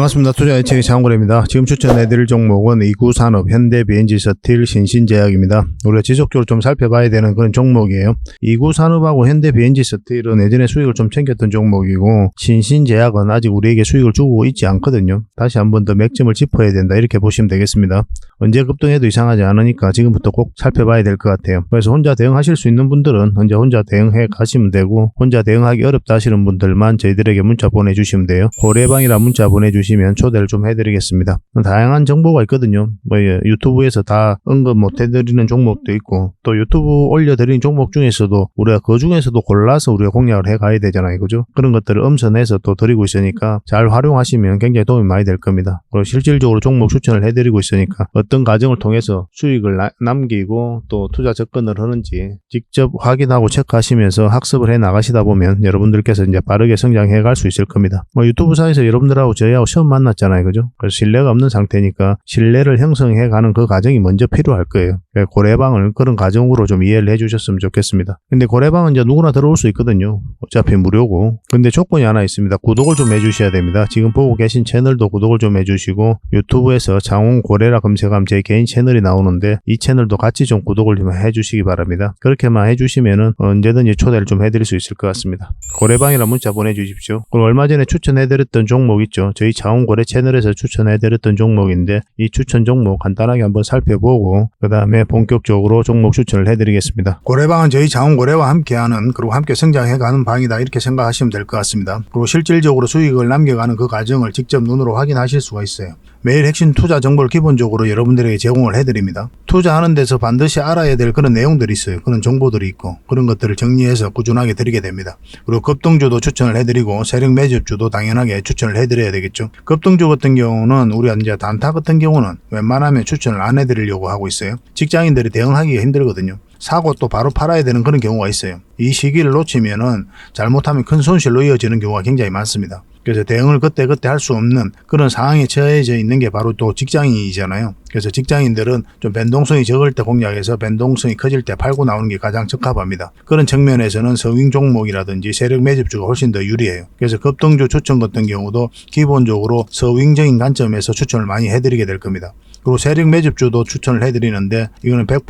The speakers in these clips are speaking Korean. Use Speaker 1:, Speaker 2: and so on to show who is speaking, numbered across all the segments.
Speaker 1: 반갑습니다. 투자 예측의 장고래입니다. 지금 추천해드릴 종목은 이구산업, 현대비엔지서틸, 신신제약입니다. 우리가 지속적으로 좀 살펴봐야 되는 그런 종목이에요. 이구산업하고 현대비엔지서틸은 예전에 수익을 좀 챙겼던 종목이고 신신제약은 아직 우리에게 수익을 주고 있지 않거든요. 다시 한 번 더 맥점을 짚어야 된다 이렇게 보시면 되겠습니다. 언제 급등해도 이상하지 않으니까 지금부터 꼭 살펴봐야 될 것 같아요. 그래서 혼자 대응하실 수 있는 분들은 현재 혼자 대응해 가시면 되고 혼자 대응하기 어렵다 하시는 분들만 저희들에게 문자 보내주시면 돼요. 고래방이라 문자 보내주시면 초대를 좀 해드리겠습니다. 다양한 정보가 있거든요. 뭐 예, 유튜브에서 다 언급 못 해드리는 종목도 있고 또 유튜브 올려드리는 종목 중에서도 우리가 그 중에서도 골라서 우리가 공략을 해 가야 되잖아요. 그죠? 그런 것들을 엄선해서 또 드리고 있으니까 잘 활용하시면 굉장히 도움이 많이 될 겁니다. 그리고 실질적으로 종목 추천을 해드리고 있으니까 어떤 과정을 통해서 수익을 나- 남기고 또 투자 접근을 하는지 직접 확인하고 체크하시면서 학습을 해 나가시다 보면 여러분들께서 이제 빠르게 성장해 갈 수 있을 겁니다. 뭐 유튜브상에서 여러분들하고 저희하고 처음 만났잖아요. 그죠? 그래서 신뢰가 없는 상태니까 신뢰를 형성해 가는 그 과정이 먼저 필요할 거예요. 그러니까 고래방을 그런 과정으로 좀 이해를 해 주셨으면 좋겠습니다. 근데 고래방은 이제 누구나 들어올 수 있거든요. 어차피 무료고. 근데 조건이 하나 있습니다. 구독을 좀 해주셔야 됩니다. 지금 보고 계신 채널도 구독을 좀 해주시고 유튜브에서 장원 고래라 검색하면 제 개인 채널이 나오는데 이 채널도 같이 좀 구독을 좀 해주시기 바랍니다. 그렇게만 해주시면은 언제든지 초대를 좀 해드릴 수 있을 것 같습니다. 고래방이라 문자 보내주십시오. 그리고 얼마 전에 추천해드렸던 종목 있죠. 저희 자원고래 채널에서 추천해드렸던 종목인데 이 추천 종목 간단하게 한번 살펴보고 그 다음에 본격적으로 종목 추천을 해드리겠습니다. 고래방은 저희 자원고래와 함께하는 그리고 함께 성장해가는 방이다 이렇게 생각하시면 될 것 같습니다. 그리고 실질적으로 수익을 남겨가는 그 과정을 직접 눈으로 확인하실 수가 있어요. 매일 핵심 투자 정보를 기본적으로 여러분들에게 제공을 해드립니다. 투자하는 데서 반드시 알아야 될 그런 내용들이 있어요. 그런 정보들이 있고 그런 것들을 정리해서 꾸준하게 드리게 됩니다. 그리고 급등주도 추천을 해드리고 세력 매집주도 당연하게 추천을 해드려야 되겠죠. 급등주 같은 경우는 우리가 이제 단타 같은 경우는 웬만하면 추천을 안 해드리려고 하고 있어요. 직장인들이 대응하기가 힘들거든요. 사고 또 바로 팔아야 되는 그런 경우가 있어요. 이 시기를 놓치면은 잘못하면 큰 손실로 이어지는 경우가 굉장히 많습니다. 그래서 대응을 그때 그때 할 수 없는 그런 상황에 처해져 있는 게 바로 또 직장인이잖아요. 그래서 직장인들은 좀 변동성이 적을 때 공략해서 변동성이 커질 때 팔고 나오는 게 가장 적합합니다. 그런 측면에서는 서윙 종목이라든지 세력 매집주가 훨씬 더 유리해요. 그래서 급등주 추천 같은 경우도 기본적으로 서윙적인 관점에서 추천을 많이 해드리게 될 겁니다. 그리고 세력 매집주도 추천을 해드리는데 이거는 100%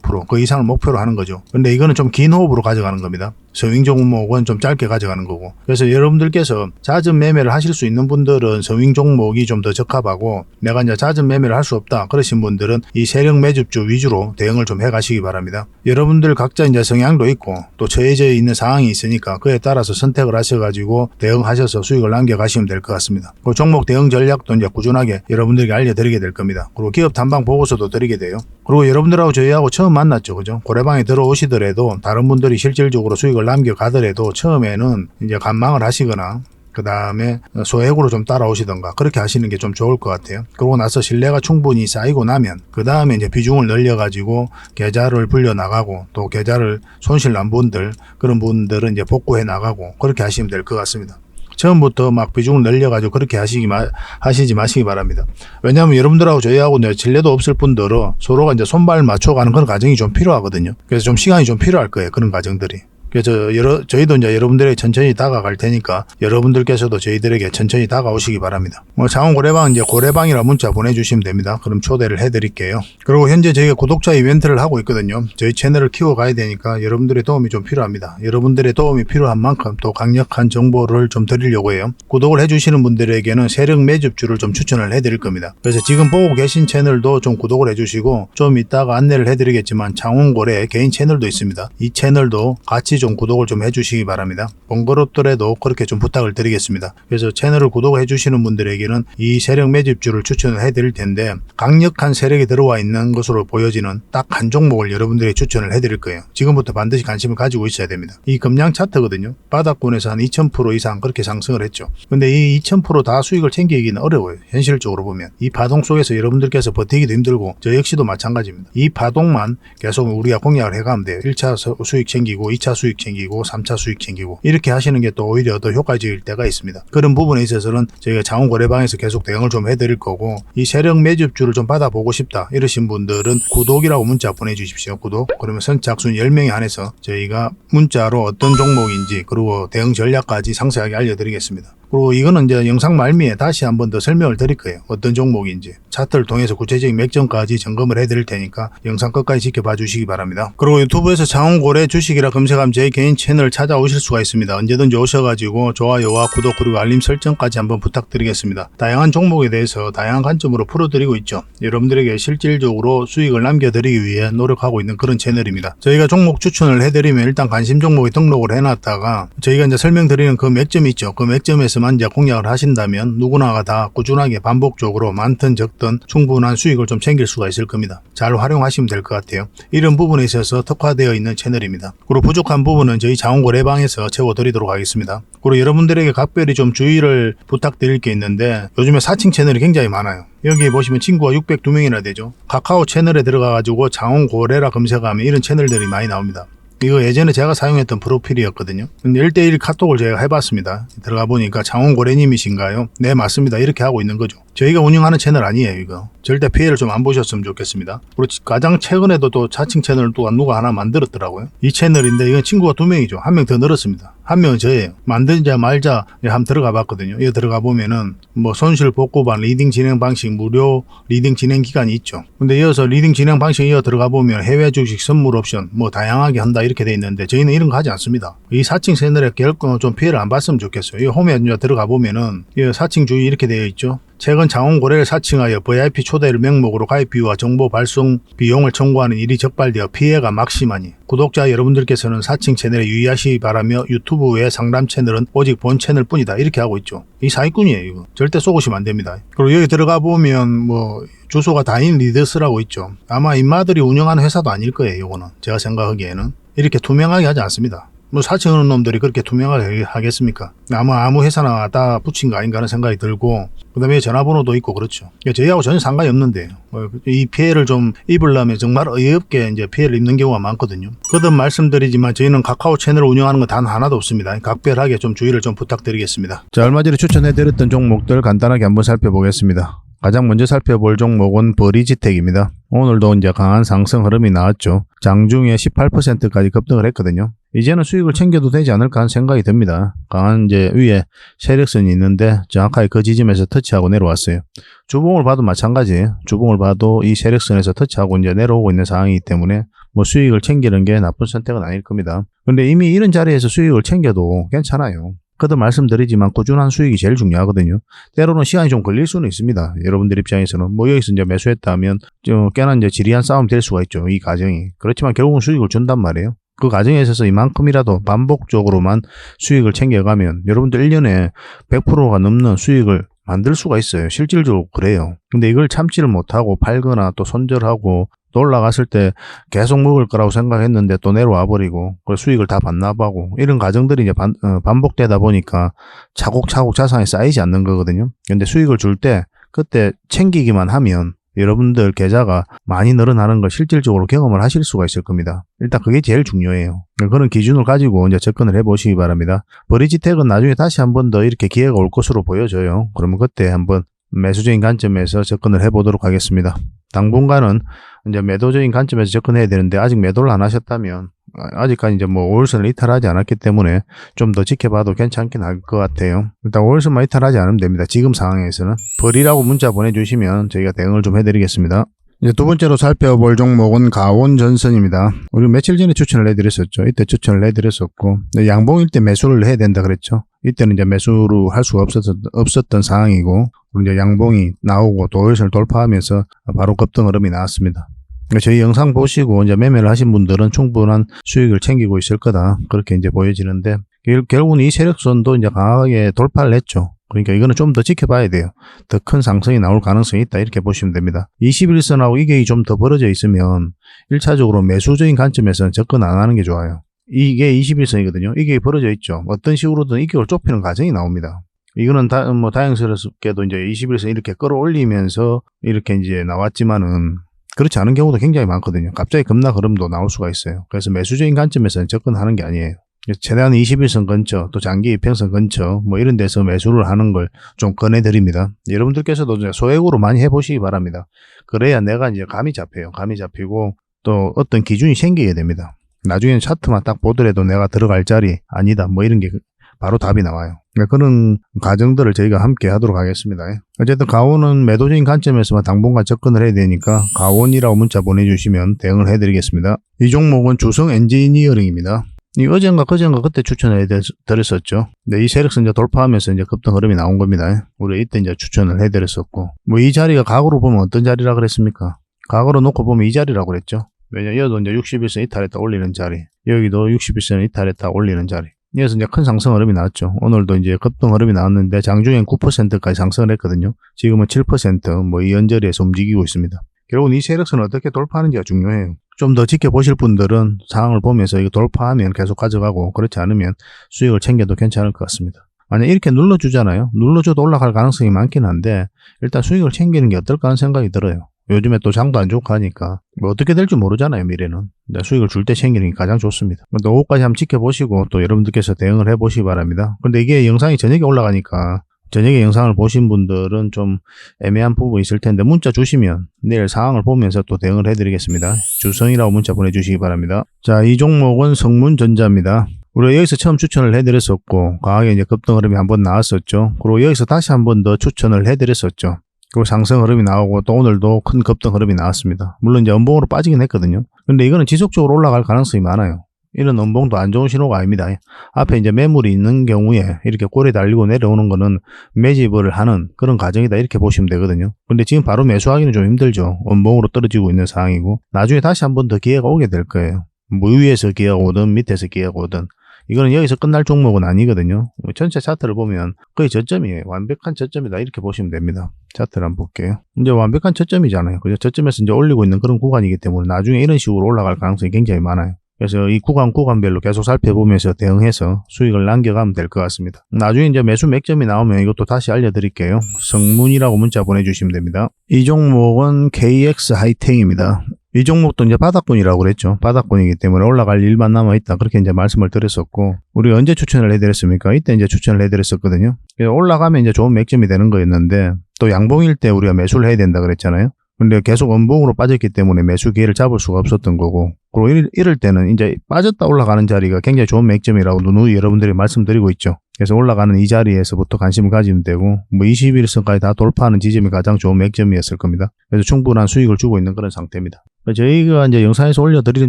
Speaker 1: 200%그 이상을 목표로 하는 거죠. 근데 이거는 좀 긴 호흡으로 가져가는 겁니다. 서윙 종목은 좀 짧게 가져가는 거고. 그래서 여러분들께서 잦은 매매를 하실 수 있는 분들은 서윙 종목이 좀 더 적합하고 내가 이제 잦은 매매를 할 수 없다 그러신 분들은 이 세력 매집주 위주로 대응을 좀 해가시기 바랍니다. 여러분들 각자 이제 성향도 있고 또 처해져 있는 상황이 있으니까 그에 따라서 선택을 하셔가지고 대응하셔서 수익을 남겨가시면 될 것 같습니다. 그 종목 대응 전략도 이제 꾸준하게 여러분들에게 알려드리게 될 겁니다. 그리고 기업 단방 보고서도 드리게 돼요. 그리고 여러분들하고 저희하고 처음 만났죠, 그죠? 고래방에 들어오시더라도 다른 분들이 실질적으로 수익을 남겨가더라도 처음에는 이제 간망을 하시거나 그 다음에 소액으로 좀 따라오시던가 그렇게 하시는 게 좀 좋을 것 같아요. 그러고 나서 신뢰가 충분히 쌓이고 나면 그 다음에 이제 비중을 늘려가지고 계좌를 불려 나가고 또 계좌를 손실 난 분들 그런 분들은 이제 복구해 나가고 그렇게 하시면 될 것 같습니다. 처음부터 막 비중을 늘려가지고 그렇게 하시기 마, 하시지 마시기 바랍니다. 왜냐하면 여러분들하고 저희하고 내 진례도 없을 뿐더러 서로가 이제 손발 맞춰가는 그런 과정이 좀 필요하거든요. 그래서 좀 시간이 좀 필요할 거예요. 그런 과정들이. 그래서 여러, 저희도 이제 여러분들에게 천천히 다가갈 테니까 여러분들께서도 저희들에게 천천히 다가오시기 바랍니다. 뭐 장원 고래방 이제 고래방이라 문자 보내주시면 됩니다. 그럼 초대를 해드릴게요. 그리고 현재 저희가 구독자 이벤트를 하고 있거든요. 저희 채널을 키워가야 되니까 여러분들의 도움이 좀 필요합니다. 여러분들의 도움이 필요한 만큼 또 강력한 정보를 좀 드리려고 해요. 구독을 해주시는 분들에게는 세력 매집주를 좀 추천을 해드릴 겁니다. 그래서 지금 보고 계신 채널도 좀 구독을 해주시고 좀 이따가 안내를 해드리겠지만 장원 고래 개인 채널도 있습니다. 이 채널도 같이 좀 구독을 좀 해주시기 바랍니다. 번거롭더라도 그렇게 좀 부탁을 드리겠습니다. 그래서 채널을 구독해 주시는 분들에게는 이 세력 매집주를 추천을 해드릴 텐데 강력한 세력이 들어와 있는 것으로 보여지는 딱 한 종목을 여러분들에게 추천을 해드릴 거예요. 지금부터 반드시 관심을 가지고 있어야 됩니다. 이 금량 차트거든요. 바닥권에서 한 2000% 이상 그렇게 상승을 했죠. 근데 이 2000%다 수익을 챙기기는 어려워요. 현실적으로 보면 이 파동 속에서 여러분들께서 버티기도 힘들고 저 역시도 마찬가지입니다. 이 파동만 계속 우리가 공략을 해가면 돼요. 1차 수익 챙기고 2차 수익 챙기고 3차 수익 챙기고 이렇게 하시는 게 또 오히려 더 효과적일 때가 있습니다. 그런 부분에 있어서는 저희가 장원거래방에서 계속 대응을 좀 해드릴 거고 이 세력 매집주를 좀 받아보고 싶다 이러신 분들은 구독이라고 문자 보내주십시오. 구독 그러면 선착순 10명에 한해서 저희가 문자로 어떤 종목인지 그리고 대응 전략까지 상세하게 알려드리겠습니다. 그리고 이거는 이제 영상 말미에 다시 한 번 더 설명을 드릴 거예요. 어떤 종목인지. 차트를 통해서 구체적인 맥점까지 점검을 해드릴 테니까 영상 끝까지 지켜봐 주시기 바랍니다. 그리고 유튜브에서 장원고래 주식이라 검색하면 제 개인 채널 찾아오실 수가 있습니다. 언제든지 오셔가지고 좋아요와 구독 그리고 알림 설정까지 한번 부탁드리겠습니다. 다양한 종목에 대해서 다양한 관점으로 풀어드리고 있죠. 여러분들에게 실질적으로 수익을 남겨드리기 위해 노력하고 있는 그런 채널입니다. 저희가 종목 추천을 해드리면 일단 관심 종목에 등록을 해놨다가 저희가 이제 설명드리는 그 맥점이 있죠. 그 맥점에서 만 이제 공략을 하신다면 누구나가 다 꾸준하게 반복적으로 많든 적든 충분한 수익을 좀 챙길 수가 있을 겁니다. 잘 활용하시면 될 것 같아요. 이런 부분에 있어서 특화되어 있는 채널입니다. 그리고 부족한 부분은 저희 자원고래방에서 채워드리도록 하겠습니다. 그리고 여러분들에게 각별히 좀 주의를 부탁드릴 게 있는데 요즘에 사칭 채널이 굉장히 많아요. 여기 보시면 친구가 602명이나 되죠. 카카오 채널에 들어가가지고 장원고래라 검색하면 이런 채널들이 많이 나옵니다. 이거 예전에 제가 사용했던 프로필이었거든요. 근데 1대1 카톡을 제가 해봤습니다. 들어가 보니까 장원고래님이신가요? 네, 맞습니다. 이렇게 하고 있는 거죠. 저희가 운영하는 채널 아니에요, 이거. 절대 피해를 좀 안 보셨으면 좋겠습니다. 그리고 가장 최근에도 또 자칭 채널을 또 누가 하나 만들었더라고요. 이 채널인데 이건 친구가 두 명이죠. 한 명 더 늘었습니다. 한 명은 저예요. 만들자 말자 한번 들어가 봤거든요. 이거 들어가 보면은 뭐 손실 복구반 리딩 진행 방식 무료 리딩 진행 기간이 있죠. 근데 이어서 리딩 진행 방식 이어 들어가 보면 해외 주식 선물 옵션 뭐 다양하게 한다 이렇게 돼 있는데 저희는 이런 거 하지 않습니다. 이 사칭 채널에 결코 좀 피해를 안 봤으면 좋겠어요. 이 홈에 들어가 보면은 이 사칭 주의 이렇게 되어 있죠. 최근 장원고래를 사칭하여 VIP 초대를 명목으로 가입 비유와 정보 발송 비용을 청구하는 일이 적발되어 피해가 막심하니 구독자 여러분들께서는 사칭 채널에 유의하시기 바라며 유튜브 외 상담 채널은 오직 본 채널 뿐이다 이렇게 하고 있죠. 이 사기꾼이에요 이거. 절대 쏘고시면 안 됩니다. 그리고 여기 들어가 보면 뭐 주소가 다인 리더스라고 있죠. 아마 인마들이 운영하는 회사도 아닐 거예요 이거는. 제가 생각하기에는. 이렇게 투명하게 하지 않습니다. 뭐 사칭하는 놈들이 그렇게 투명하게 하겠습니까? 아마 아무 회사나 다 붙인 거 아닌가 하는 생각이 들고 그다음에 전화번호도 있고 그렇죠. 저희하고 전혀 상관이 없는데 뭐이 피해를 좀 입으려면 정말 어이없게 이제 피해를 입는 경우가 많거든요. 거듭 말씀드리지만 저희는 카카오 채널을 운영하는 건 단 하나도 없습니다. 각별하게 좀 주의를 좀 부탁드리겠습니다. 자 얼마 전에 추천해드렸던 종목들 간단하게 한번 살펴보겠습니다. 가장 먼저 살펴볼 종목은 버리지텍입니다. 오늘도 이제 강한 상승 흐름이 나왔죠. 장중에 18%까지 급등을 했거든요. 이제는 수익을 챙겨도 되지 않을까 하는 생각이 듭니다. 강한 이제 위에 세력선이 있는데 정확하게 그 지점에서 터치하고 내려왔어요. 주봉을 봐도 마찬가지예요. 주봉을 봐도 이 세력선에서 터치하고 이제 내려오고 있는 상황이기 때문에 뭐 수익을 챙기는 게 나쁜 선택은 아닐 겁니다. 근데 이미 이런 자리에서 수익을 챙겨도 괜찮아요. 거듭 말씀드리지만 꾸준한 수익이 제일 중요하거든요. 때로는 시간이 좀 걸릴 수는 있습니다. 여러분들 입장에서는 뭐 여기서 이제 매수했다 하면 좀 꽤나 이제 지리한 싸움 될 수가 있죠. 이 과정이. 그렇지만 결국은 수익을 준단 말이에요. 그 과정에 있어서 이만큼이라도 반복적으로만 수익을 챙겨가면 여러분들 1년에 100%가 넘는 수익을 만들 수가 있어요. 실질적으로 그래요. 근데 이걸 참지를 못하고 팔거나 또 손절하고 또 올라갔을 때 계속 먹을 거라고 생각했는데 또 내려와 버리고 그 수익을 다 반납하고 이런 과정들이 이제 반, 어, 반복되다 보니까 차곡차곡 자산이 쌓이지 않는 거거든요. 근데 수익을 줄 때 그때 챙기기만 하면 여러분들 계좌가 많이 늘어나는 걸 실질적으로 경험을 하실 수가 있을 겁니다. 일단 그게 제일 중요해요. 그런 기준을 가지고 이제 접근을 해보시기 바랍니다. 버리지텍은 나중에 다시 한 번 더 이렇게 기회가 올 것으로 보여져요. 그러면 그때 한번 매수적인 관점에서 접근을 해보도록 하겠습니다. 당분간은 이제 매도적인 관점에서 접근해야 되는데 아직 매도를 안 하셨다면 아직까지 이제 뭐 5월선을 이탈하지 않았기 때문에 좀 더 지켜봐도 괜찮긴 할 것 같아요. 일단 5월선만 이탈하지 않으면 됩니다. 지금 상황에서는 벌이라고 문자 보내주시면 저희가 대응을 좀 해드리겠습니다. 이제 두 번째로 살펴볼 종목은 가온전선입니다. 우리 며칠 전에 추천을 해드렸었죠. 이때 추천을 해드렸었고 양봉일 때 매수를 해야 된다 그랬죠. 이때는 이제 매수를 할 수가 없었던, 없었던 상황이고 이제 양봉이 나오고 도일선을 돌파하면서 바로 급등 흐름이 나왔습니다. 그러니까 저희 영상 보시고 이제 매매를 하신 분들은 충분한 수익을 챙기고 있을 거다. 그렇게 이제 보여지는데 결- 결국은 이 세력선도 이제 강하게 돌파를 했죠. 그러니까 이거는 좀 더 지켜봐야 돼요. 더 큰 상승이 나올 가능성이 있다. 이렇게 보시면 됩니다. 21선하고 이게 좀더 벌어져 있으면 1차적으로 매수적인 관점에서는 접근 안 하는 게 좋아요. 이게 21선이거든요. 이게 벌어져 있죠. 어떤 식으로든 이격을 좁히는 과정이 나옵니다. 이거는 다, 뭐 다행스럽게도 이제 21선 이렇게 끌어올리면서 이렇게 이제 나왔지만은 그렇지 않은 경우도 굉장히 많거든요. 갑자기 급락 흐름도 나올 수가 있어요. 그래서 매수적인 관점에서는 접근하는 게 아니에요. 최대한 21선 근처, 또 장기 이평선 근처, 뭐 이런 데서 매수를 하는 걸 좀 권해드립니다. 여러분들께서도 소액으로 많이 해보시기 바랍니다. 그래야 내가 이제 감이 잡혀요. 감이 잡히고 또 어떤 기준이 생기게 됩니다. 나중에는 차트만 딱 보더라도 내가 들어갈 자리 아니다. 뭐 이런 게 바로 답이 나와요. 그러니까 그런 과정들을 저희가 함께 하도록 하겠습니다. 어쨌든 가온은 매도적인 관점에서만 당분간 접근을 해야 되니까 가온이라고 문자 보내주시면 대응을 해드리겠습니다. 이 종목은 주성 엔지니어링입니다. 이 어젠가 그젠가 그때 추천해 드렸었죠. 근데 이 세력선 이제 돌파하면서 이제 급등 흐름이 나온 겁니다. 우리 이때 이제 추천을 해 드렸었고. 뭐 이 자리가 각으로 보면 어떤 자리라 그랬습니까? 각으로 놓고 보면 이 자리라고 그랬죠. 왜냐, 여기도 이제 61선 이탈했다 올리는 자리. 여기도 61선 이탈했다 올리는 자리. 여기서 이제 큰 상승 흐름이 나왔죠. 오늘도 이제 급등 흐름이 나왔는데 장중엔 9%까지 상승을 했거든요. 지금은 7%뭐 이 연저리에서 움직이고 있습니다. 결국은 이 세력선을 어떻게 돌파하는지가 중요해요. 좀 더 지켜보실 분들은 상황을 보면서 이거 돌파하면 계속 가져가고 그렇지 않으면 수익을 챙겨도 괜찮을 것 같습니다. 만약 이렇게 눌러주잖아요. 눌러줘도 올라갈 가능성이 많긴 한데 일단 수익을 챙기는 게 어떨까 하는 생각이 들어요. 요즘에 또 장도 안 좋고 하니까 뭐 어떻게 될지 모르잖아요 미래는. 근데 수익을 줄 때 챙기는 게 가장 좋습니다. 또 오후까지 한번 지켜보시고 또 여러분들께서 대응을 해보시기 바랍니다. 근데 이게 영상이 저녁에 올라가니까 저녁에 영상을 보신 분들은 좀 애매한 부분이 있을 텐데 문자 주시면 내일 상황을 보면서 또 대응을 해드리겠습니다. 주성이라고 문자 보내주시기 바랍니다. 자 이 종목은 성문전자입니다. 우리가 여기서 처음 추천을 해드렸었고 강하게 이제 급등 흐름이 한번 나왔었죠. 그리고 여기서 다시 한번 더 추천을 해드렸었죠 그리고 상승 흐름이 나오고 또 오늘도 큰 급등 흐름이 나왔습니다. 물론 이제 연봉으로 빠지긴 했거든요. 근데 이거는 지속적으로 올라갈 가능성이 많아요. 이런 연봉도 안 좋은 신호가 아닙니다. 앞에 이제 매물이 있는 경우에 이렇게 꼬리 달리고 내려오는 거는 매집을 하는 그런 과정이다 이렇게 보시면 되거든요. 근데 지금 바로 매수하기는 좀 힘들죠. 연봉으로 떨어지고 있는 상황이고 나중에 다시 한번 더 기회가 오게 될 거예요. 뭐 위에서 기회가 오든 밑에서 기회가 오든 이거는 여기서 끝날 종목은 아니거든요. 전체 차트를 보면 거의 저점이에요. 완벽한 저점이다. 이렇게 보시면 됩니다. 차트를 한번 볼게요. 이제 완벽한 저점이잖아요. 그죠? 저점에서 이제 올리고 있는 그런 구간이기 때문에 나중에 이런 식으로 올라갈 가능성이 굉장히 많아요. 그래서 이 구간 구간별로 계속 살펴보면서 대응해서 수익을 남겨가면 될 것 같습니다. 나중에 이제 매수 맥점이 나오면 이것도 다시 알려드릴게요. 성문이라고 문자 보내주시면 됩니다. 이 종목은 KX 하이텍입니다. 이 종목도 이제 바닥권이라고 그랬죠. 바닥권이기 때문에 올라갈 일만 남아있다. 그렇게 이제 말씀을 드렸었고, 우리 언제 추천을 해드렸습니까? 이때 이제 추천을 해드렸었거든요. 올라가면 이제 좋은 맥점이 되는 거였는데, 또 양봉일 때 우리가 매수를 해야 된다 그랬잖아요. 근데 계속 원봉으로 빠졌기 때문에 매수 기회를 잡을 수가 없었던 거고, 그리고 이럴, 때는 이제 빠졌다 올라가는 자리가 굉장히 좋은 맥점이라고 누누이 여러분들이 말씀드리고 있죠. 그래서 올라가는 이 자리에서부터 관심을 가지면 되고 뭐 21선까지 다 돌파하는 지점이 가장 좋은 맥점이었을 겁니다. 그래서 충분한 수익을 주고 있는 그런 상태입니다. 저희가 이제 영상에서 올려드리는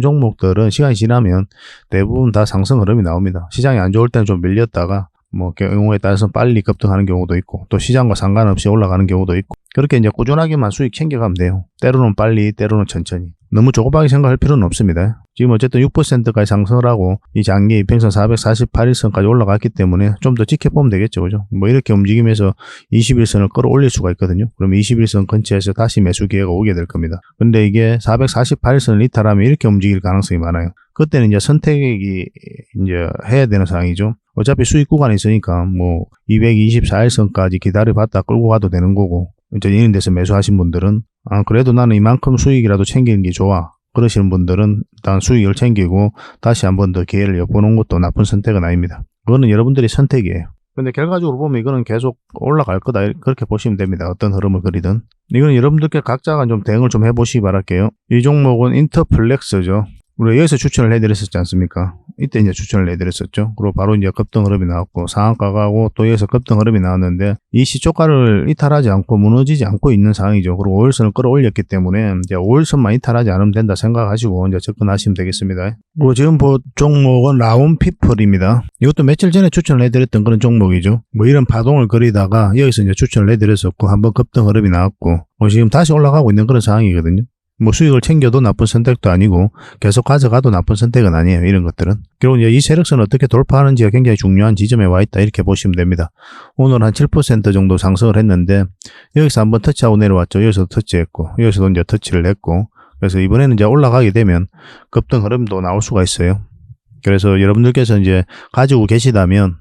Speaker 1: 종목들은 시간이 지나면 대부분 다 상승 흐름이 나옵니다. 시장이 안 좋을 때는 좀 밀렸다가 뭐 경우에 따라서 빨리 급등하는 경우도 있고 또 시장과 상관없이 올라가는 경우도 있고 그렇게 이제 꾸준하게만 수익 챙겨가면 돼요. 때로는 빨리, 때로는 천천히. 너무 조급하게 생각할 필요는 없습니다. 지금 어쨌든 6%까지 상승을 하고 이 장기 이평선 448일선까지 올라갔기 때문에 좀 더 지켜보면 되겠죠. 그죠? 뭐 이렇게 움직이면서 21선을 끌어올릴 수가 있거든요. 그럼 21선 근처에서 다시 매수 기회가 오게 될 겁니다. 근데 이게 448선을 이탈하면 이렇게 움직일 가능성이 많아요. 그때는 이제 선택이 이제 해야 되는 상황이죠. 어차피 수익 구간이 있으니까 뭐 224일선까지 기다려봤다 끌고 가도 되는 거고 이제 이런 데서 매수하신 분들은 아 그래도 나는 이만큼 수익이라도 챙기는 게 좋아 그러시는 분들은 일단 수익을 챙기고 다시 한 번 더 기회를 엿보는 것도 나쁜 선택은 아닙니다. 그거는 여러분들의 선택이에요. 근데 결과적으로 보면 이거는 계속 올라갈 거다 그렇게 보시면 됩니다. 어떤 흐름을 그리든 이건 여러분들께 각자가 좀 대응을 좀 해보시기 바랄게요. 이 종목은 인터플렉스죠. 우리가 여기서 추천을 해드렸었지 않습니까? 이때 이제 추천을 해드렸었죠. 그리고 바로 이제 급등 흐름이 나왔고 상한가 가고 또 여기서 급등 흐름이 나왔는데 이 시초가를 이탈하지 않고 무너지지 않고 있는 상황이죠. 그리고 5일선을 끌어올렸기 때문에 이제 5일선만 이탈하지 않으면 된다 생각하시고 이제 접근하시면 되겠습니다. 그리고 지금 보 종목은 라운피플입니다. 이것도 며칠 전에 추천을 해드렸던 그런 종목이죠. 뭐 이런 파동을 그리다가 여기서 이제 추천을 해드렸었고 한번 급등 흐름이 나왔고 뭐 지금 다시 올라가고 있는 그런 상황이거든요. 뭐 수익을 챙겨도 나쁜 선택도 아니고 계속 가져가도 나쁜 선택은 아니에요. 이런 것들은. 결국 이 세력선을 어떻게 돌파하는지가 굉장히 중요한 지점에 와 있다. 이렇게 보시면 됩니다. 오늘 한 7% 정도 상승을 했는데 여기서 한번 터치하고 내려왔죠. 여기서 터치했고 여기서도 이제 터치를 했고 그래서 이번에는 이제 올라가게 되면 급등 흐름도 나올 수가 있어요. 그래서 여러분들께서 이제 가지고 계시다면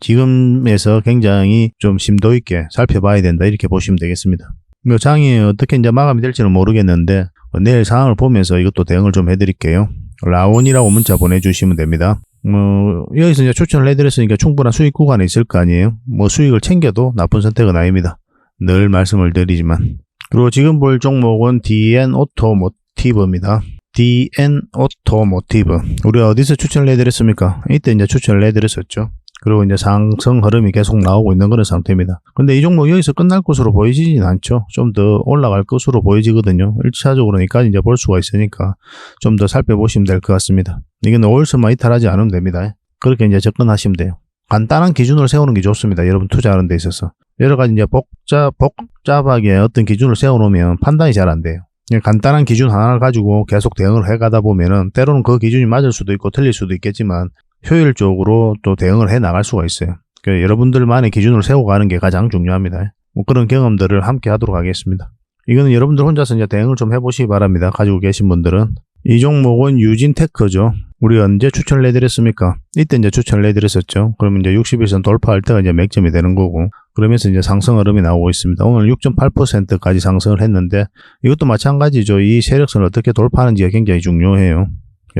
Speaker 1: 지금에서 굉장히 좀 심도 있게 살펴봐야 된다. 이렇게 보시면 되겠습니다. 뭐 장이 어떻게 이제 마감이 될지는 모르겠는데 내일 상황을 보면서 이것도 대응을 좀 해드릴게요. 라온이라고 문자 보내주시면 됩니다. 뭐 여기서 이제 추천을 해드렸으니까 충분한 수익 구간에 있을 거 아니에요. 뭐 수익을 챙겨도 나쁜 선택은 아닙니다. 늘 말씀을 드리지만 그리고 지금 볼 종목은 DN 오토모티브입니다. DN 오토모티브 우리가 어디서 추천을 해드렸습니까? 이때 이제 추천을 해드렸었죠. 그리고 이제 상승 흐름이 계속 나오고 있는 그런 상태입니다. 근데 이 종목 여기서 끝날 것으로 보이지는 않죠. 좀 더 올라갈 것으로 보이지거든요. 1차적으로 여기까지 이제 볼 수가 있으니까 좀 더 살펴보시면 될 것 같습니다. 이건 5월선만 이탈하지 않으면 됩니다. 그렇게 이제 접근하시면 돼요. 간단한 기준을 세우는 게 좋습니다. 여러분 투자하는 데 있어서. 여러 가지 이제 복잡, 복잡하게 어떤 기준을 세워놓으면 판단이 잘 안 돼요. 그냥 간단한 기준 하나를 가지고 계속 대응을 해가다 보면은 때로는 그 기준이 맞을 수도 있고 틀릴 수도 있겠지만 효율적으로 또 대응을 해 나갈 수가 있어요. 그러니까 여러분들만의 기준을 세워가는 게 가장 중요합니다. 뭐 그런 경험들을 함께 하도록 하겠습니다. 이거는 여러분들 혼자서 이제 대응을 좀 해보시기 바랍니다. 가지고 계신 분들은. 이 종목은 유진테크죠. 우리 언제 추천을 해드렸습니까? 이때 이제 추천을 해드렸었죠. 그러면 이제 61선 돌파할 때가 이제 맥점이 되는 거고, 그러면서 이제 상승 흐름이 나오고 있습니다. 오늘 6.8%까지 상승을 했는데, 이것도 마찬가지죠. 이 세력선을 어떻게 돌파하는지가 굉장히 중요해요.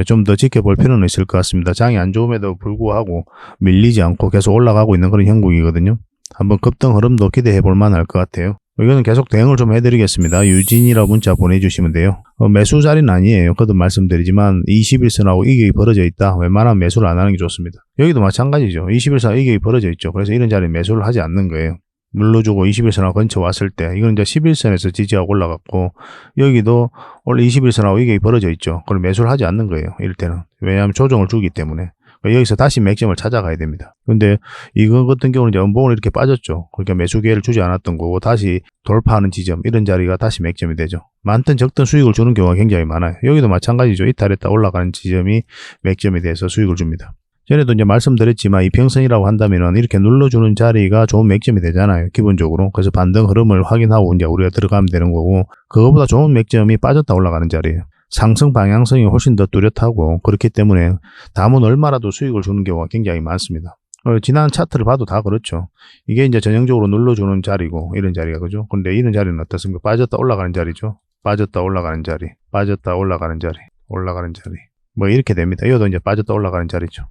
Speaker 1: 좀 더 지켜볼 필요는 있을 것 같습니다. 장이 안 좋음에도 불구하고 밀리지 않고 계속 올라가고 있는 그런 형국이거든요. 한번 급등 흐름도 기대해 볼 만할 것 같아요. 이거는 계속 대응을 좀 해드리겠습니다. 유진이라고 문자 보내주시면 돼요. 어, 매수 자리는 아니에요. 거듭 말씀드리지만 21선하고 이격이 벌어져 있다. 웬만하면 매수를 안 하는 게 좋습니다. 여기도 마찬가지죠. 21선 이격이 벌어져 있죠. 그래서 이런 자리에 매수를 하지 않는 거예요. 눌러주고 21선하고 근처 왔을 때 이건 이제 11선에서 지지하고 올라갔고 여기도 원래 21선하고 이격이 벌어져 있죠. 그걸 매수를 하지 않는 거예요. 이럴 때는. 왜냐하면 조정을 주기 때문에. 그러니까 여기서 다시 맥점을 찾아가야 됩니다. 근데 이거 같은 경우는 이제 음봉을 이렇게 빠졌죠. 그러니까 매수 기회를 주지 않았던 거고 다시 돌파하는 지점 이런 자리가 다시 맥점이 되죠. 많든 적든 수익을 주는 경우가 굉장히 많아요. 여기도 마찬가지죠. 이탈했다 올라가는 지점이 맥점이 돼서 수익을 줍니다. 전에도 이제 말씀드렸지만 이평선이라고 한다면은 이렇게 눌러주는 자리가 좋은 맥점이 되잖아요. 기본적으로. 그래서 반등 흐름을 확인하고 이제 우리가 들어가면 되는 거고 그거보다 좋은 맥점이 빠졌다 올라가는 자리예요. 상승 방향성이 훨씬 더 뚜렷하고 그렇기 때문에 다음은 얼마라도 수익을 주는 경우가 굉장히 많습니다. 어, 지난 차트를 봐도 다 그렇죠. 이게 이제 전형적으로 눌러주는 자리고 이런 자리가 그죠. 근데 이런 자리는 어떻습니까? 빠졌다 올라가는 자리죠. 빠졌다 올라가는 자리, 빠졌다 올라가는 자리, 올라가는 자리. 뭐 이렇게 됩니다. 이것도 이제 빠졌다 올라가는 자리죠.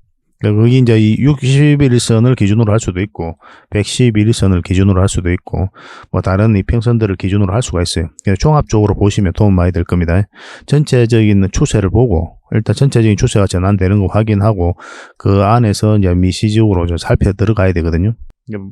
Speaker 1: 여기 이제 이 61선을 기준으로 할 수도 있고 111선을 기준으로 할 수도 있고 뭐 다른 이평선들을 기준으로 할 수가 있어요. 종합적으로 보시면 도움 많이 될 겁니다. 전체적인 추세를 보고 일단 전체적인 추세가 전환되는 거 확인하고 그 안에서 이제 미시적으로 좀 살펴 들어가야 되거든요.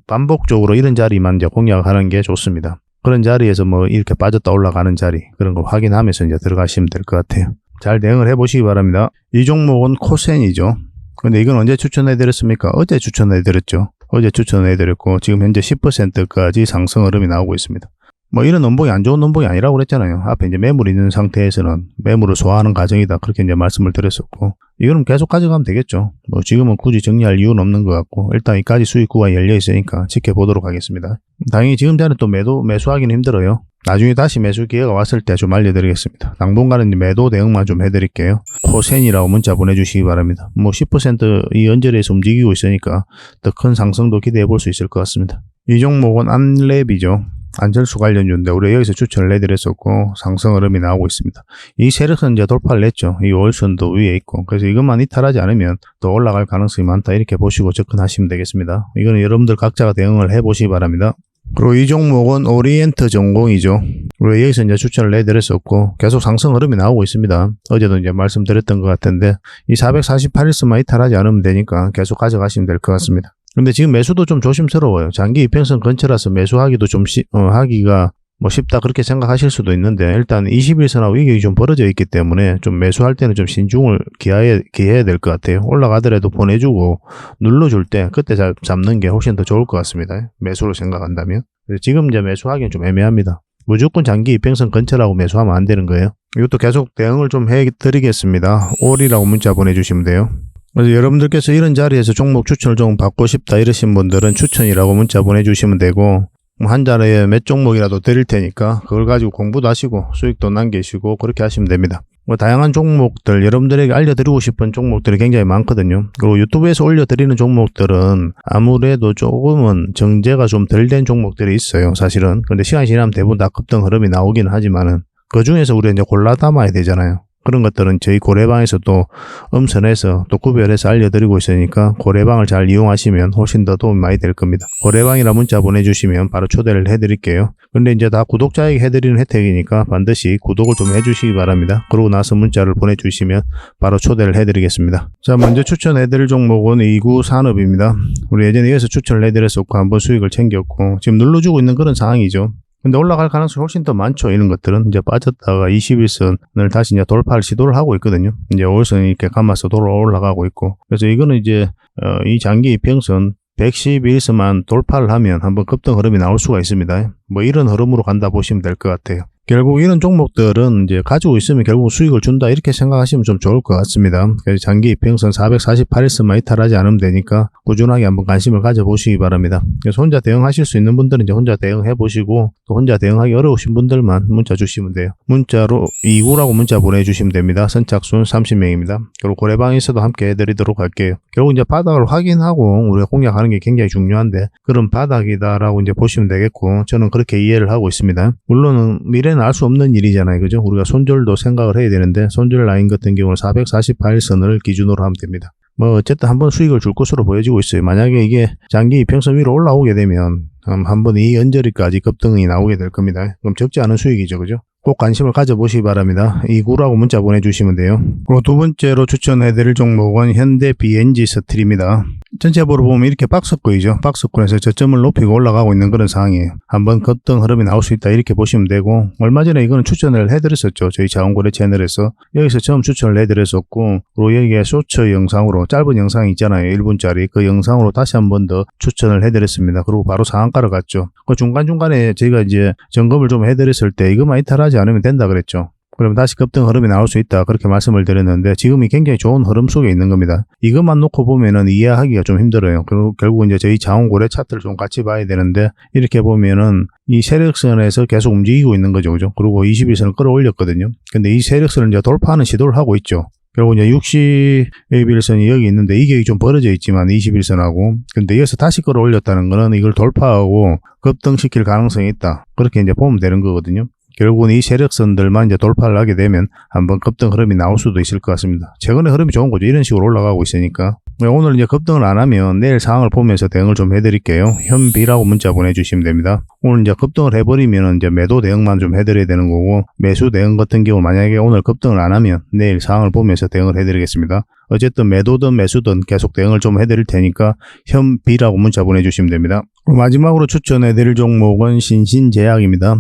Speaker 1: 반복적으로 이런 자리만 이제 공략하는 게 좋습니다. 그런 자리에서 뭐 이렇게 빠졌다 올라가는 자리 그런 걸 확인하면서 이제 들어가시면 될 것 같아요. 잘 대응을 해보시기 바랍니다. 이 종목은 코센이죠. 근데 이건 언제 추천해드렸습니까? 어제 추천해드렸죠. 어제 추천해드렸고 지금 현재 10%까지 상승 흐름이 나오고 있습니다. 뭐 이런 넘봉이 안 좋은 넘봉이 아니라고 그랬잖아요. 앞에 이제 매물이 있는 상태에서는 매물을 소화하는 과정이다. 그렇게 이제 말씀을 드렸었고 이거는 계속 가져가면 되겠죠. 뭐 지금은 굳이 정리할 이유는 없는 것 같고 일단 이까지 수익 구간이 열려 있으니까 지켜보도록 하겠습니다. 당연히 지금 자는 또 매도 매수하기는 힘들어요. 나중에 다시 매수 기회가 왔을 때 좀 알려드리겠습니다. 당분간은 매도 대응만 좀 해드릴게요. 코센이라고 문자 보내주시기 바랍니다. 뭐 10%이 연절에서 움직이고 있으니까 더 큰 상승도 기대해 볼 수 있을 것 같습니다. 이 종목은 안랩이죠. 안철수 관련주인데 우리가 여기서 추천을 해드렸었고 상승 흐름이 나오고 있습니다. 이 세력선 이제 돌파를 했죠. 이 월선도 위에 있고 그래서 이것만 이탈하지 않으면 더 올라갈 가능성이 많다 이렇게 보시고 접근하시면 되겠습니다. 이거는 여러분들 각자가 대응을 해보시기 바랍니다. 그리고 이 종목은 오리엔트 전공이죠. 우리 여기서 이제 추천을 해드렸었고 계속 상승 흐름이 나오고 있습니다. 어제도 이제 말씀드렸던 것 같은데 이 448일선만 이탈하지 않으면 되니까 계속 가져가시면 될 것 같습니다. 근데 지금 매수도 좀 조심스러워요. 장기 이평선 근처라서 매수하기도 좀 시, 어, 하기가 뭐 쉽다 그렇게 생각하실 수도 있는데 일단 21선하고 이격이 좀 벌어져 있기 때문에 좀 매수할 때는 좀 신중을 기해야, 기해야 될 것 같아요. 올라가더라도 보내주고 눌러줄 때 그때 잘 잡는 게 훨씬 더 좋을 것 같습니다. 매수로 생각한다면. 지금 이제 매수하기는 좀 애매합니다. 무조건 장기 이평선 근처라고 매수하면 안 되는 거예요. 이것도 계속 대응을 좀 해드리겠습니다. 올이라고 문자 보내주시면 돼요. 그래서 여러분들께서 이런 자리에서 종목 추천을 좀 받고 싶다 이러신 분들은 추천이라고 문자 보내주시면 되고 뭐 한 자리에 몇 종목이라도 드릴 테니까 그걸 가지고 공부도 하시고 수익도 남기시고 그렇게 하시면 됩니다. 뭐 다양한 종목들 여러분들에게 알려드리고 싶은 종목들이 굉장히 많거든요. 그리고 유튜브에서 올려드리는 종목들은 아무래도 조금은 정제가 좀 덜 된 종목들이 있어요. 사실은. 근데 시간이 지나면 대부분 다 급등 흐름이 나오기는 하지만은 그 중에서 우리가 이제 골라 담아야 되잖아요. 그런 것들은 저희 고래방에서 또 음선해서 또 구별해서 알려드리고 있으니까 고래방을 잘 이용하시면 훨씬 더 도움이 많이 될 겁니다. 고래방이라 문자 보내주시면 바로 초대를 해드릴게요. 근데 이제 다 구독자에게 해드리는 혜택이니까 반드시 구독을 좀 해주시기 바랍니다. 그러고 나서 문자를 보내주시면 바로 초대를 해드리겠습니다. 자, 먼저 추천해드릴 종목은 이구 산업입니다. 우리 예전에 이어서 추천을 해드렸었고 한번 수익을 챙겼고 지금 눌러주고 있는 그런 상황이죠. 근데 올라갈 가능성이 훨씬 더 많죠. 이런 것들은 이제 빠졌다가 21선을 다시 이제 돌파를 시도를 하고 있거든요. 이제 5선이 이렇게 감아서 돌아 올라가고 있고. 그래서 이거는 이제 어, 이 장기 이평선 111선만 돌파를 하면 한번 급등 흐름이 나올 수가 있습니다. 뭐 이런 흐름으로 간다 보시면 될 것 같아요. 결국 이런 종목들은 이제 가지고 있으면 결국 수익을 준다 이렇게 생각하시면 좀 좋을 것 같습니다. 그래서 장기 이평선 448일선만 이탈하지 않으면 되니까 꾸준하게 한번 관심을 가져보시기 바랍니다. 그래서 혼자 대응하실 수 있는 분들은 이제 혼자 대응해 보시고 또 혼자 대응하기 어려우신 분들만 문자 주시면 돼요. 문자로 29라고 문자 보내주시면 됩니다. 선착순 30명입니다. 그리고 고래방에서도 함께 해드리도록 할게요. 결국 이제 바닥을 확인하고 우리가 공략하는 게 굉장히 중요한데 그런 바닥이다라고 이제 보시면 되겠고 저는 그렇게 이해를 하고 있습니다. 물론은 미래는 알 수 없는 일이잖아요. 그죠? 우리가 손절도 생각을 해야 되는데 손절 라인 같은 경우는 448선을 기준으로 하면 됩니다. 뭐 어쨌든 한번 수익을 줄 것으로 보여지고 있어요. 만약에 이게 장기 이평선 위로 올라오게 되면 한번 이 연저리까지 급등이 나오게 될 겁니다. 그럼 적지 않은 수익이죠. 그죠? 꼭 관심을 가져보시기 바랍니다. 이구라고 문자 보내주시면 돼요. 그리고 두 번째로 추천해드릴 종목은 현대 BNG 스틸입니다. 전체적으로 보면 이렇게 박스권이죠. 박스권에서 저점을 높이고 올라가고 있는 그런 상황이에요. 한번 급등 흐름이 나올 수 있다 이렇게 보시면 되고 얼마 전에 이거는 추천을 해드렸었죠. 저희 자원고래 채널에서 여기서 처음 추천을 해드렸었고 그리고 여기에 쇼츠 영상으로 짧은 영상이 있잖아요. 1분짜리 그 영상으로 다시 한 번 더 추천을 해드렸습니다. 그리고 바로 상한가를 갔죠. 그 중간중간에 저희가 이제 점검을 좀 해드렸을 때 이것만 이탈하지 않으면 된다 그랬죠. 그러면 다시 급등 흐름이 나올 수 있다. 그렇게 말씀을 드렸는데 지금이 굉장히 좋은 흐름 속에 있는 겁니다. 이것만 놓고 보면은 이해하기가 좀 힘들어요. 그리고 결국 이제 저희 자원고래 차트를 좀 같이 봐야 되는데 이렇게 보면은 이 세력선에서 계속 움직이고 있는 거죠. 그죠? 그리고 21선을 끌어올렸거든요. 근데 이 세력선을 이제 돌파하는 시도를 하고 있죠. 결국 이제 61선이 여기 있는데 이게 좀 벌어져 있지만 21선하고 근데 여기서 다시 끌어올렸다는 거는 이걸 돌파하고 급등시킬 가능성이 있다. 그렇게 이제 보면 되는 거거든요. 결국은 이 세력선들만 이제 돌파를 하게 되면 한번 급등 흐름이 나올 수도 있을 것 같습니다. 최근에 흐름이 좋은 거죠. 이런 식으로 올라가고 있으니까. 오늘 이제 급등을 안 하면 내일 상황을 보면서 대응을 좀 해드릴게요. 현비라고 문자 보내주시면 됩니다. 오늘 이제 급등을 해버리면 이제 매도 대응만 좀 해드려야 되는 거고 매수 대응 같은 경우 만약에 오늘 급등을 안 하면 내일 상황을 보면서 대응을 해드리겠습니다. 어쨌든 매도든 매수든 계속 대응을 좀 해드릴 테니까 현비라고 문자 보내주시면 됩니다. 마지막으로 추천해드릴 종목은 신신제약입니다.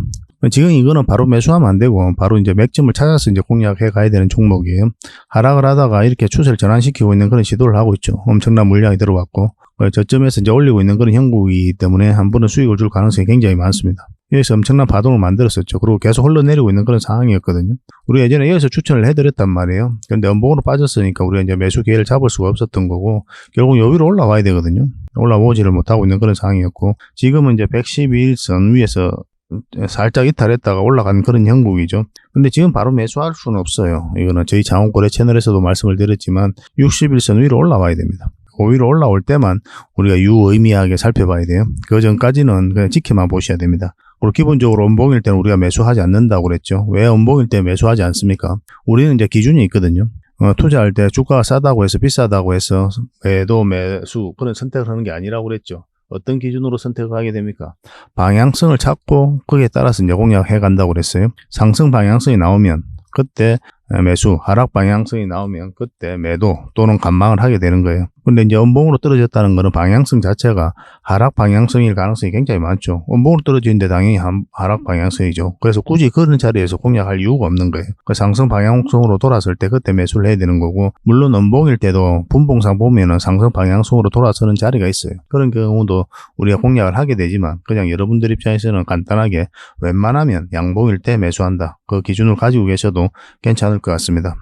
Speaker 1: 지금 이거는 바로 매수하면 안 되고 바로 이제 맥점을 찾아서 이제 공략해 가야 되는 종목이에요. 하락을 하다가 이렇게 추세를 전환시키고 있는 그런 시도를 하고 있죠. 엄청난 물량이 들어왔고 저점에서 이제 올리고 있는 그런 형국이기 때문에 한 번은 수익을 줄 가능성이 굉장히 많습니다. 여기서 엄청난 파동을 만들었었죠. 그리고 계속 흘러내리고 있는 그런 상황이었거든요. 우리 예전에 여기서 추천을 해드렸단 말이에요. 근데 연봉으로 빠졌으니까 우리가 이제 매수 기회를 잡을 수가 없었던 거고 결국 여기로 올라와야 되거든요. 올라오지를 못하고 있는 그런 상황이었고 지금은 이제 112일선 위에서 살짝 이탈했다가 올라간 그런 형국이죠. 근데 지금 바로 매수할 수는 없어요. 이거는 저희 장원고래 채널에서도 말씀을 드렸지만 61선 위로 올라와야 됩니다. 그 위로 올라올 때만 우리가 유의미하게 살펴봐야 돼요. 그 전까지는 그냥 지켜만 보셔야 됩니다. 그리고 기본적으로 원봉일 때는 우리가 매수하지 않는다고 그랬죠. 왜 원봉일 때 매수하지 않습니까? 우리는 이제 기준이 있거든요. 어, 투자할 때 주가가 싸다고 해서 비싸다고 해서 매도 매수 그런 선택을 하는 게 아니라고 그랬죠. 어떤 기준으로 선택하게 됩니까? 방향성을 찾고 거기에 따라서 이제 공략해 간다고 그랬어요. 상승 방향성이 나오면 그때 매수, 하락 방향성이 나오면 그때 매도 또는 감망을 하게 되는 거예요. 근데 이제 원봉으로 떨어졌다는 것은 방향성 자체가 하락 방향성일 가능성이 굉장히 많죠. 원봉으로 떨어지는데 당연히 하락 방향성이죠. 그래서 굳이 그런 자리에서 공략할 이유가 없는 거예요. 그 상승 방향성으로 돌아설 때 그때 매수를 해야 되는 거고, 물론 원봉일 때도 분봉상 보면은 상승 방향성으로 돌아서는 자리가 있어요. 그런 경우도 우리가 공략을 하게 되지만, 그냥 여러분들 입장에서는 간단하게 웬만하면 양봉일 때 매수한다. 그 기준을 가지고 계셔도 괜찮을 것 같습니다.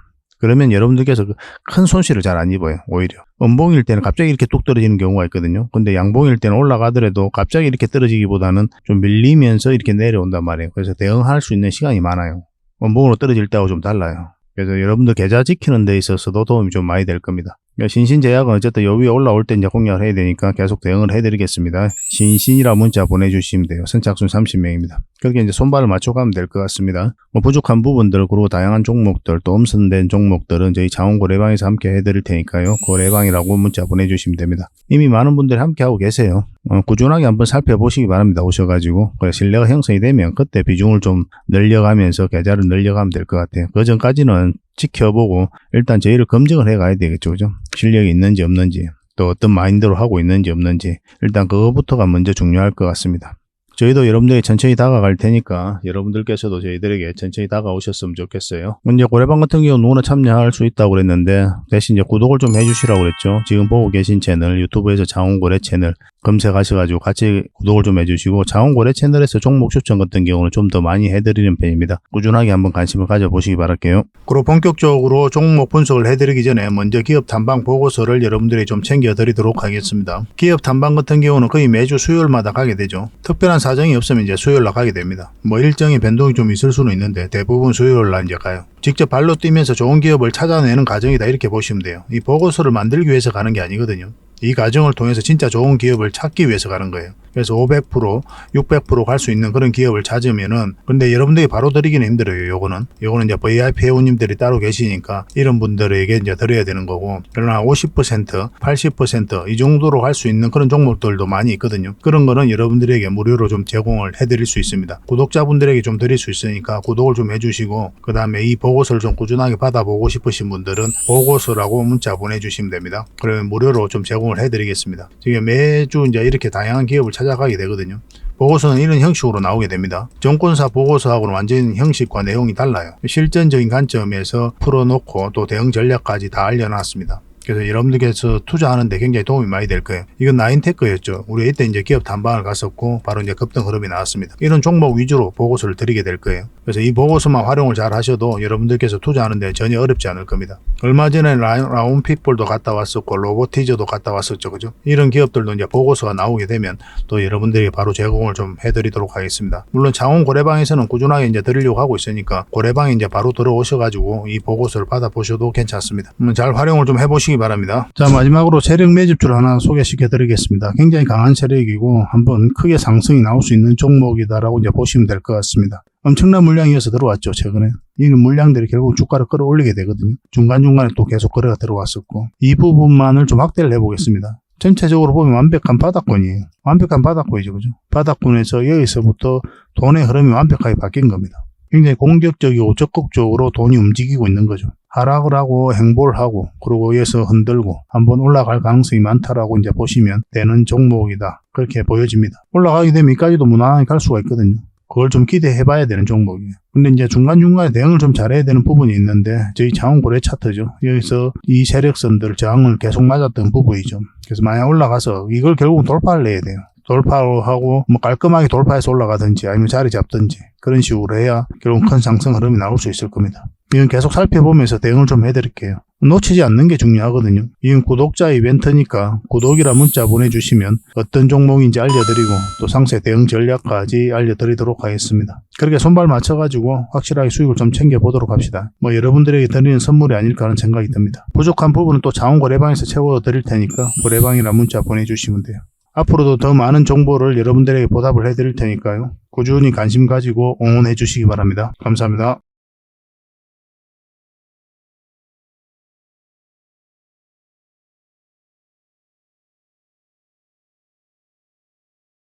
Speaker 1: 그러면 여러분들께서 그큰 손실을 잘 안 입어요. 오히려. 음봉일 때는 갑자기 이렇게 뚝 떨어지는 경우가 있거든요. 근데 양봉일 때는 올라가더라도 갑자기 이렇게 떨어지기보다는 좀 밀리면서 이렇게 내려온단 말이에요. 그래서 대응할 수 있는 시간이 많아요. 음봉으로 떨어질 때하고 좀 달라요. 그래서 여러분들 계좌 지키는 데 있어서도 도움이 좀 많이 될 겁니다. 그러니까 신신제약은 어쨌든 여 위에 올라올 때 이제 공략을 해야 되니까 계속 대응을 해드리겠습니다. 신신이라 문자 보내주시면 돼요. 선착순 30명입니다. 그렇게 이제 손발을 맞춰가면 될 것 같습니다. 뭐 부족한 부분들 그리고 다양한 종목들 또 엄선된 종목들은 저희 장원고래방에서 함께 해드릴 테니까요. 고래방이라고 문자 보내주시면 됩니다. 이미 많은 분들이 함께 하고 계세요. 어, 꾸준하게 한번 살펴보시기 바랍니다. 오셔가지고 신뢰가 형성이 되면 그때 비중을 좀 늘려가면서 계좌를 늘려가면 될 것 같아요. 그 전까지는 지켜보고 일단 저희를 검증을 해가야 되겠죠. 그죠? 실력이 있는지 없는지 또 어떤 마인드로 하고 있는지 없는지 일단 그거부터가 먼저 중요할 것 같습니다. 저희도 여러분들이 천천히 다가갈 테니까 여러분들께서도 저희들에게 천천히 다가오셨으면 좋겠어요. 이제 고래방 같은 경우는 누구나 참여할 수 있다고 그랬는데 대신 이제 구독을 좀 해주시라고 그랬죠. 지금 보고 계신 채널 유튜브에서 장원고래 채널 검색하셔가지고 같이 구독을 좀 해주시고 장원고래 채널에서 종목 추천 같은 경우는 좀 더 많이 해드리는 편입니다. 꾸준하게 한번 관심을 가져보시기 바랄게요. 그리고 본격적으로 종목 분석을 해드리기 전에 먼저 기업 탐방 보고서를 여러분들이 좀 챙겨드리도록 하겠습니다. 기업 탐방 같은 경우는 거의 매주 수요일마다 가게 되죠. 특별한 사정이 없으면 이제 수요일 날 가게 됩니다. 뭐 일정의 변동이 좀 있을 수는 있는데 대부분 수요일 날 이제 가요. 직접 발로 뛰면서 좋은 기업을 찾아내는 과정이다 이렇게 보시면 돼요. 이 보고서를 만들기 위해서 가는 게 아니거든요. 이 과정을 통해서 진짜 좋은 기업을 찾기 위해서 가는 거예요. 그래서 500%, 600%갈 수 있는 그런 기업을 찾으면은 근데 여러분들이 바로 드리기는 힘들어요. 요거는 요거는 이제 VIP 회원님들이 따로 계시니까 이런 분들에게 이제 드려야 되는 거고 그러나 50%, 80%이 정도로 갈 수 있는 그런 종목들도 많이 있거든요. 그런 거는 여러분들에게 무료로 좀 제공을 해드릴 수 있습니다. 구독자분들에게 좀 드릴 수 있으니까 구독을 좀 해주시고 그 다음에 이 보고서를 좀 꾸준하게 받아보고 싶으신 분들은 보고서라고 문자 보내주시면 됩니다. 그러면 무료로 좀 제공 을 해드리겠습니다. 지금 매주 이제 이렇게 다양한 기업을 찾아가게 되거든요. 보고서는 이런 형식으로 나오게 됩니다. 정권사 보고서하고는 완전 형식과 내용이 달라요. 실전적인 관점에서 풀어놓고 또 대응 전략까지 다 알려놨습니다. 그래서 여러분들께서 투자하는데 굉장히 도움이 많이 될 거예요. 이건 나인테크였죠. 우리 이때 이제 기업 탐방을 갔었고 바로 이제 급등 흐름이 나왔습니다. 이런 종목 위주로 보고서를 드리게 될 거예요. 그래서 이 보고서만 활용을 잘 하셔도 여러분들께서 투자하는데 전혀 어렵지 않을 겁니다. 얼마 전에 라- 라운핏볼도 갔다 왔었고 로보티저도 갔다 왔었죠. 그죠? 이런 기업들도 이제 보고서가 나오게 되면 또 여러분들에게 바로 제공을 좀 해드리도록 하겠습니다. 물론 장원 고래방에서는 꾸준하게 이제 드리려고 하고 있으니까 고래방에 이제 바로 들어오셔가지고 이 보고서를 받아보셔도 괜찮습니다. 음, 잘 활용을 좀 해보시기 바랍니다. 자 마지막으로 세력 매집주를 하나 소개시켜 드리겠습니다. 굉장히 강한 세력이고 한번 크게 상승이 나올 수 있는 종목이다라고 이제 보시면 될 것 같습니다. 엄청난 물량이어서 들어왔죠 최근에. 이런 물량들이 결국 주가를 끌어올리게 되거든요. 중간중간에 또 계속 거래가 들어왔었고 이 부분만을 좀 확대를 해보겠습니다. 전체적으로 보면 완벽한 바닥권이에요. 완벽한 바닥권이죠 그죠? 바닥권에서 여기서부터 돈의 흐름이 완벽하게 바뀐 겁니다. 굉장히 공격적이고 적극적으로 돈이 움직이고 있는 거죠. 하락을 하고 행보를 하고 그리고 여기서 흔들고 한번 올라갈 가능성이 많다라고 이제 보시면 되는 종목이다. 그렇게 보여집니다. 올라가게 되면 이까지도 무난하게 갈 수가 있거든요 그걸 좀 기대해 봐야 되는 종목이에요. 근데 이제 중간중간에 대응을 좀 잘해야 되는 부분이 있는데 저희 장원 고래 차트죠. 여기서 이 세력선들 저항을 계속 맞았던 부분이죠. 그래서 만약 올라가서 이걸 결국은 돌파를 내야 돼요. 돌파하고 뭐 깔끔하게 돌파해서 올라가든지 아니면 자리 잡든지 그런 식으로 해야 결국 큰 상승 흐름이 나올 수 있을 겁니다. 이건 계속 살펴보면서 대응을 좀 해드릴게요. 놓치지 않는 게 중요하거든요. 이건 구독자 이벤트니까 구독이라 문자 보내주시면 어떤 종목인지 알려드리고 또 상세 대응 전략까지 알려드리도록 하겠습니다. 그렇게 손발 맞춰가지고 확실하게 수익을 좀 챙겨보도록 합시다. 뭐 여러분들에게 드리는 선물이 아닐까 하는 생각이 듭니다. 부족한 부분은 또 장원고래방에서 채워드릴 테니까 고래방이라 문자 보내주시면 돼요. 앞으로도 더 많은 정보를 여러분들에게 보답을 해드릴 테니까요. 꾸준히 관심 가지고 응원해 주시기 바랍니다. 감사합니다.